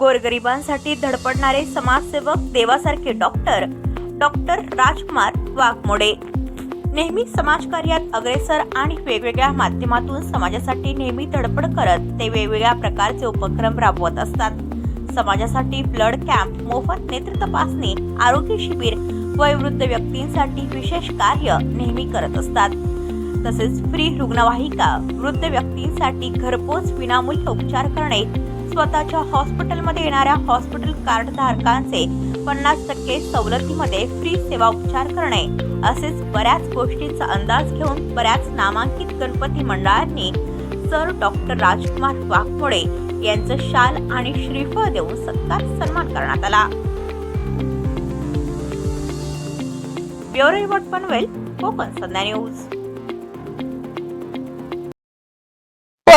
गोरगरिबांसाठी धडपडणारे समाजसेवक देवासारखे डॉक्टर डॉक्टर राजकुमार वाघमोडे. नेहमी समाजकार्यात अग्रेसर आणि वेगवेगळ्या माध्यमातून समाजासाठी नेहमी धडपड करत ते वेगवेगळ्या प्रकारचे उपक्रम राबवत असतात. समाजासाठी ब्लड कॅम्प मोफत नेत्र तपासणी आरोग्य शिबिर वयोवृद्ध व्यक्तींसाठी विशेष कार्य नेहमी करत असतात. तसेच फ्री रुग्णवाहिका वृद्ध व्यक्तींसाठी घरपोच विनामूल्य उपचार करणे स्वतःच्या हॉस्पिटलमध्ये येणाऱ्या हॉस्पिटल कार्ड धारकांचे पन्नास टक्के सवलतीमध्ये फ्री सेवा उपचार करणे. असेच बऱ्याच गोष्टींचा अंदाज घेऊन बऱ्याच नामांकित गणपती मंडळांनी सर डॉक्टर राजकुमार वाघमोडे यांचं शाल आणि श्रीफळ देऊन सत्कार सन्मान करण्यात आला. Bureau report Panvel Konkan Sandhya news.